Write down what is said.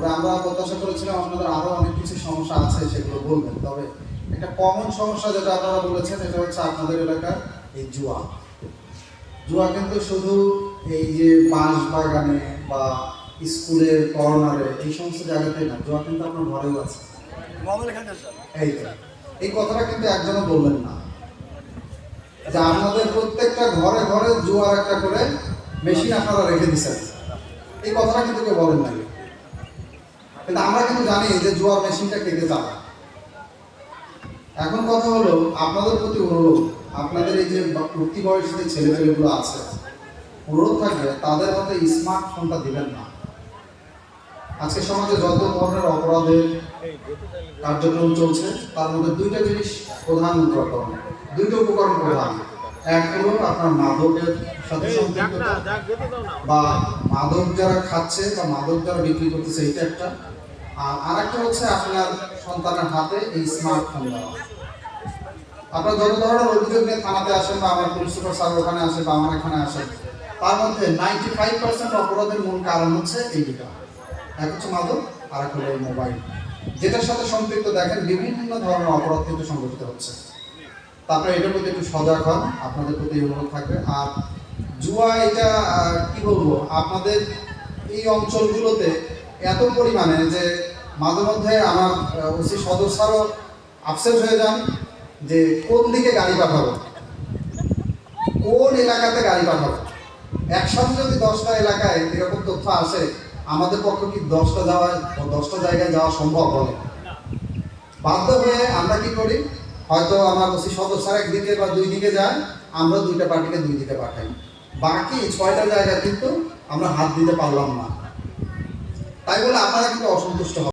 তবে আমরা প্রত্যাশা করেছিলাম আপনাদের আরও অনেক কিছু সমস্যা আছে সেগুলো বলবেন। তবে একটা কমন সমস্যা যেটা আপনারা বলেছেন, এটা হচ্ছে আপনাদের এলাকার এই জুয়া। জুয়া কিন্তু শুধু এই যে বাঁশ বাগানে বা স্কুলের কর্নারে এই সমস্ত জায়গাতেই না, জুয়া কিন্তু আপনার ঘরেও আছে। এই এই কথাটা কিন্তু একজনও বললেন না। যে আপনাদের প্রত্যেকটা ঘরে ঘরে জুয়ার একটা করে মেশিন আপনারা রেখে দিচ্ছেন এই কথাটা কিন্তু কেউ বলেন নাই। কিন্তু আমরা কিন্তু জানি যে জুয়ার মেশিনটা কেটে চালায় এখন কথা হলো, আপনাদের প্রতি অনুরোধ, আপনাদের এই যে উঠতি বয়সী ছেলে ছেলেগুলো আছে, অনুরোধ থাকবে, তাদের হাতে স্মার্টফোনটা দিবেন না। আজকে সমাজে যত ধরনের অপরাধের কার্যক্রম চলছে, তার মধ্যে দুইটা জিনিস প্রধান উপকরণ। দুইটা উপকরণ প্রধান। এক হলো আপনার মাদকের সাথে সম্পৃক্ততা বা মাদক যারা খাচ্ছে বা মাদক যারা বিক্রি করতেছে এটা একটা। আর আরেকটা হচ্ছে আপনার সন্তানের হাতে এই স্মার্টফোন দেওয়া। আপনার যত ধরনের অভিযোগ নিয়ে থানাতে আসেন বা আমার পুলিশ সুপার স্যার ওখানে আসে বা আমার এখানে আসেন তার মধ্যে নাইনটি ফাইভ পার্সেন্ট অপরাধের মূল কারণ হচ্ছে এই দুটা। এক হচ্ছে মাদক আর এক হলো মোবাইল যেটার সাথে সম্পৃক্ত দেখেন বিভিন্ন ধরনের অপরাধ কিন্তু সংঘটিত হচ্ছে। তারপরে এটার প্রতি একটু সজাগ হন, আপনাদের প্রতি অনুরোধ থাকবে। আর জুয়া এটা কি বলব, আপনাদের এই অঞ্চলগুলোতে এত পরিমাণে যে মাঝে মধ্যে আমার ওসি সদস্যরাও আপসেট হয়ে যান যে কোন দিকে গাড়ি পাঠাবো? কোন এলাকাতে গাড়ি পাঠাবো? একসাথে যদি দশটা এলাকায় এরকম তথ্য আসে, আমাদের পক্ষে কি দশটা যাওয়া, দশটা জায়গায় যাওয়া সম্ভব হবে? বাধ্য হয়ে আমরা কি করি? হয়তো আমার ওসি সদস্যরা একদিকে বা দুই দিকে যায় আমরা দুইটা পার্টিকে দুই দিকে পাঠাই। বাকি ছয়টা জায়গা কিন্তু আমরা হাত দিতে পারলাম না। তাই বলে আপনারা কিন্তু অসন্তুষ্ট হবেন।